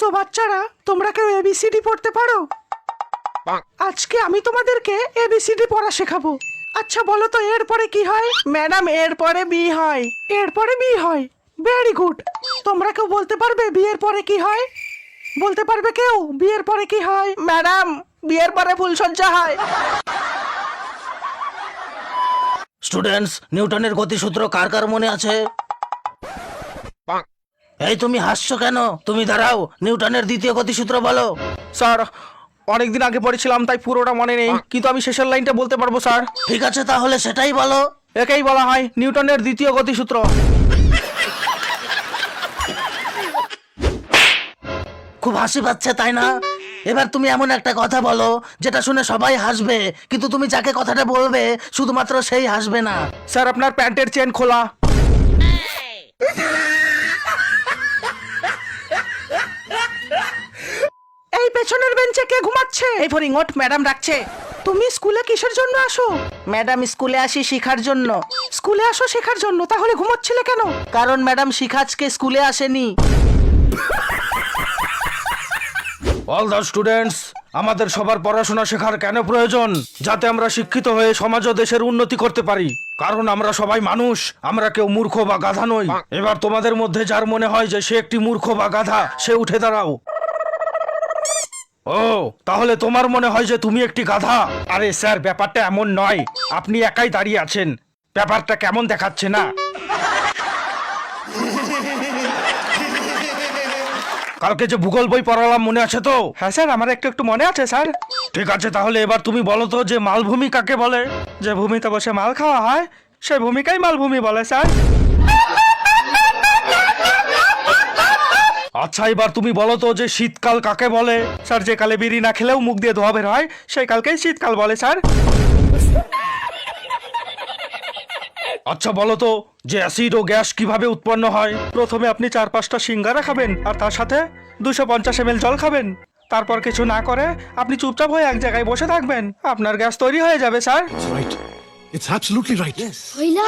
So বাচ্চারা তোমরা কেউ এবিসিডি পড়তে পারো? আজকে আমি তোমাদেরকে এবিসিডি পড়া শেখাবো। আচ্ছা বলো তো এরপরে কি হয়? ম্যাডাম এরপরে বি হয়। এরপরে বি হয়। ভেরি গুড তোমরা কেউ বলতে পারবে বিয়ের পরে কি হয়? বলতে পারবে কেউ বিয়ের পরে কি হয়? ম্যাডাম বিয়ের পরে ফুলসজ্জা হয়। স্টুডেন্টস নিউটনের গতিসূত্র কার কার মনে আছে? এই তুমি হাসছো কেন? তুমি দাঁড়াও নিউটনের দ্বিতীয় গতিসূত্র বলো। স্যার অনেকদিন আগে পড়েছিলাম তাই পুরোটা মনে নেই কিন্তু আমি শেষের লাইনটা বলতে পারব স্যার। ঠিক আছে তাহলে সেটাই বলো। একেই বলা হয় নিউটনের দ্বিতীয় গতিসূত্র। খুব হাসি পাচ্ছে তাই না? এবার তুমি এমন একটা কথা বলো যেটা শুনে সবাই হাসবে কিন্তু তুমি যাকে কথাটা বলবে শুধুমাত্র সেই হাসবে না। স্যার আপনার প্যান্টের চেন খোলা এই পেছনের বেঞ্চে কে ঘুমাচ্ছে? এই ফরিংট ম্যাডাম ডাকছে। তুমি স্কুলে কিসের জন্য আসো? ম্যাডাম স্কুলে আসি শেখার জন্য। স্কুলে আসো শেখার জন্য তাহলে ঘুমোচ্ছিলে কেন? কারণ ম্যাডাম শিখাজকে স্কুলে আসেনি। অল দ্য স্টুডেন্টস আমাদের সবার পড়াশোনা শেখার কেন প্রয়োজন? যাতে আমরা শিক্ষিত হয়ে সমাজ ও দেশের উন্নতি করতে পারি। কারণ আমরা সবাই মানুষ আমরা কেউ মূর্খ বা গাধা নই। এবার তোমাদের মধ্যে যার মনে হয় যে সে একটি মূর্খ বা গাধা সে উঠে দাঁড়াও। ও তাহলে তোমার মনে হয় যে তুমি একটি গাধা? আরে স্যার ব্যাপারটা এমন নয়। আপনি একাই দাঁড়িয়ে আছেন। ব্যাপারটা কেমন দেখাচ্ছে না? কালকে যে ভূগোল বই পড়ালাম মনে আছে তো? হ্যাঁ স্যার আমার একটু একটু মনে আছে স্যার। ঠিক আছে তাহলে এবার তুমি বলো তো যে মালভূমি কাকে বলে? যে ভূমিতে বসে মাল খাওয়া হয় সেই ভূমিকাই মালভূমি বলে স্যার। আচ্ছা এবার তুমি বলো তো যে শীতকাল কাকে বলে? স্যার যে কালে বিড়ি না খেলেও মুখ দিয়ে ধোয়া বের হয় সেই কালকেই শীতকাল বলে স্যার। আচ্ছা বলো তো যে অ্যাসিড ও গ্যাস কীভাবে উৎপন্ন হয়? প্রথমে আপনি চার পাঁচটা সিঙ্গারা খাবেন আর তার সাথে দুশো পঞ্চাশ এম জল খাবেন। তারপর কিছু না করে আপনি চুপচাপ হয়ে এক জায়গায় বসে থাকবেন। আপনার গ্যাস তৈরি হয়ে যাবে স্যার। Absolutely right. Yes. হইলা।